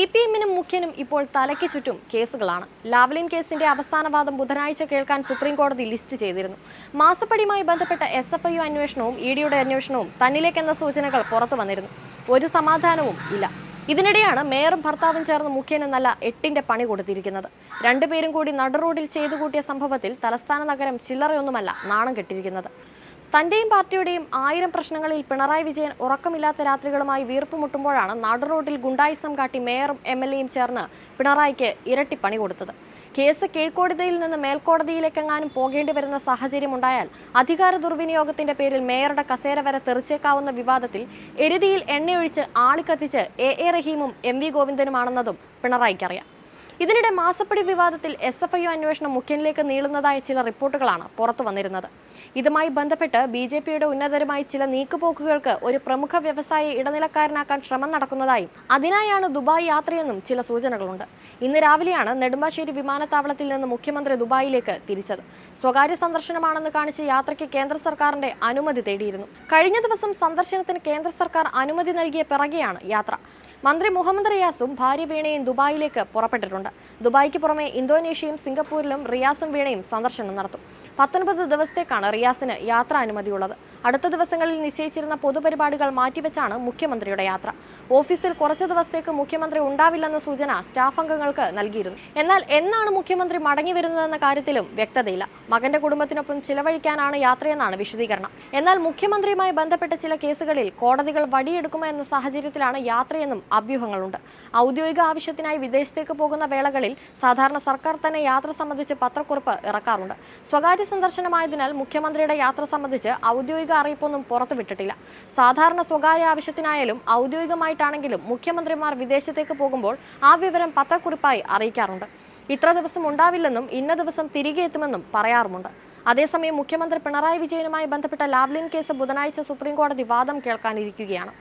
C P എമ്മിനും മുഖ്യനും ഇപ്പോൾ തലയ്ക്ക് ചുറ്റും കേസുകളാണ്. ലാവ്ലിൻ കേസിന്റെ അവസാന വാദം ബുധനാഴ്ച കേൾക്കാൻ സുപ്രീം കോടതി ലിസ്റ്റ് ചെയ്തിരുന്നു. മാസപ്പടിയുമായി ബന്ധപ്പെട്ട എസ് എഫ് ഐ അന്വേഷണവും ഇ ഡിയുടെ അന്വേഷണവും തന്നിലേക്കെന്ന സൂചനകൾ പുറത്തു വന്നിരുന്നു. ഒരു സമാധാനവും ഇല്ല. ഇതിനിടെയാണ് മേയറും ഭർത്താവും ചേർന്ന് മുഖ്യന് നല്ല എട്ടിന്റെ പണി കൊടുത്തിരിക്കുന്നത്. രണ്ടുപേരും കൂടി നടുറോഡിൽ ചെയ്തു കൂട്ടിയ സംഭവത്തിൽ തലസ്ഥാന നഗരം ചില്ലറയൊന്നുമല്ല നാണം കെട്ടിരിക്കുന്നത്. തന്റെയും പാർട്ടിയുടെയും ആയിരം പ്രശ്നങ്ങളിൽ പിണറായി വിജയൻ ഉറക്കമില്ലാത്ത രാത്രികളുമായി വീർപ്പുമുട്ടുമ്പോഴാണ് നടുറോഡിൽ ഗുണ്ടായിസം കാട്ടി മേയറും എം എൽ എയും ചേർന്ന് പിണറായിക്ക് ഇരട്ടി പണി കൊടുത്തത്. കേസ് കീഴ്ക്കോടതിയിൽ നിന്ന് മേൽക്കോടതിയിലേക്കെങ്ങാനും പോകേണ്ടി വരുന്ന സാഹചര്യം ഉണ്ടായാൽ അധികാര ദുർവിനിയോഗത്തിന്റെ പേരിൽ മേയറുടെ കസേര വരെ തെറിച്ചേക്കാവുന്ന വിവാദത്തിൽ എരുതിയിൽ എണ്ണയൊഴിച്ച് ആളിക്കത്തിച്ച് എ എ റഹീമും എം വി ഗോവിന്ദനുമാണെന്നതും പിണറായിക്കറിയാം. ഇതിനിടെ മാസപ്പടി വിവാദത്തിൽ എസ് എഫ് ഐ അന്വേഷണം മുഖ്യനിലേക്ക് നീളുന്നതായ ചില റിപ്പോർട്ടുകളാണ് പുറത്തു വന്നിരുന്നത്. ഇതുമായി ബന്ധപ്പെട്ട് ബി ജെ പിയുടെ ഉന്നതരുമായി ചില നീക്കുപോക്കുകൾക്ക് ഒരു പ്രമുഖ വ്യവസായി ഇടനിലക്കാരനാക്കാൻ ശ്രമം നടക്കുന്നതായും അതിനായാണ് ദുബായ് യാത്രയെന്നും ചില സൂചനകളുണ്ട്. ഇന്ന് രാവിലെയാണ് നെടുമ്പാശ്ശേരി വിമാനത്താവളത്തിൽ നിന്ന് മുഖ്യമന്ത്രി ദുബായിലേക്ക് തിരിച്ചത്. സ്വകാര്യ സന്ദർശനമാണെന്ന് കാണിച്ച് യാത്രയ്ക്ക് കേന്ദ്ര സർക്കാരിന്റെ അനുമതി തേടിയിരുന്നു. കഴിഞ്ഞ ദിവസം സന്ദർശനത്തിന് കേന്ദ്ര സർക്കാർ അനുമതി നൽകിയ പിറകെയാണ് യാത്ര. മന്ത്രി മുഹമ്മദ് റിയാസും ഭാര്യ വീണയും ദുബായിലേക്ക് പുറപ്പെട്ടിട്ടുണ്ട്. ദുബായിക്ക് പുറമെ ഇന്തോനേഷ്യയും സിംഗപ്പൂരിലും റിയാസും വീണയും സന്ദർശനം നടത്തും. പത്തൊൻപത് ദിവസത്തേക്കാണ് റിയാസിന് യാത്രാ അനുമതിയുള്ളത്. അടുത്ത ദിവസങ്ങളിൽ നിശ്ചയിച്ചിരുന്ന പൊതുപരിപാടികൾ മാറ്റിവെച്ചാണ് മുഖ്യമന്ത്രിയുടെ യാത്ര. ഓഫീസിൽ കുറച്ച് ദിവസത്തേക്ക് മുഖ്യമന്ത്രി ഉണ്ടാവില്ലെന്ന സൂചന സ്റ്റാഫ് അംഗങ്ങൾക്ക് നൽകിയിരുന്നു. എന്നാൽ എന്നാണ് മുഖ്യമന്ത്രി മടങ്ങി വരുന്നതെന്ന കാര്യത്തിലും വ്യക്തതയില്ല. മകന്റെ കുടുംബത്തിനൊപ്പം ചിലവഴിക്കാനാണ് യാത്രയെന്നാണ് വിശദീകരണം. എന്നാൽ മുഖ്യമന്ത്രിയുമായി ബന്ധപ്പെട്ട ചില കേസുകളിൽ കോടതികൾ വടിയെടുക്കുമോ എന്ന സാഹചര്യത്തിലാണ് യാത്രയെന്നും അഭ്യൂഹങ്ങളുണ്ട്. ഔദ്യോഗിക ആവശ്യത്തിനായി വിദേശത്തേക്ക് പോകുന്ന വേളകളിൽ സാധാരണ സർക്കാർ തന്നെ യാത്ര സംബന്ധിച്ച് പത്രക്കുറിപ്പ് ഇറക്കാറുണ്ട്. സ്വകാര്യ സന്ദർശനമായതിനാൽ മുഖ്യമന്ത്രിയുടെ യാത്ര സംബന്ധിച്ച് ഔദ്യോഗിക അറിയിപ്പൊന്നും പുറത്തുവിട്ടിട്ടില്ല സാധാരണ സ്വകാര്യ ആവശ്യത്തിനായാലും ഔദ്യോഗികമായിട്ടാണെങ്കിലും മുഖ്യമന്ത്രിമാർ വിദേശത്തേക്ക് പോകുമ്പോൾ ആ വിവരം പത്രക്കുറിപ്പായി അറിയിക്കാറുണ്ട്. ഇത്ര ദിവസം ഉണ്ടാവില്ലെന്നും ഇന്ന ദിവസം തിരികെ എത്തുമെന്നും പറയാറുമുണ്ട്. അതേസമയം മുഖ്യമന്ത്രി പിണറായി വിജയനുമായി ബന്ധപ്പെട്ട ലാവ്ലിൻ കേസ് ബുധനാഴ്ച സുപ്രീം കോടതി വാദം കേൾക്കാനിരിക്കുകയാണ്.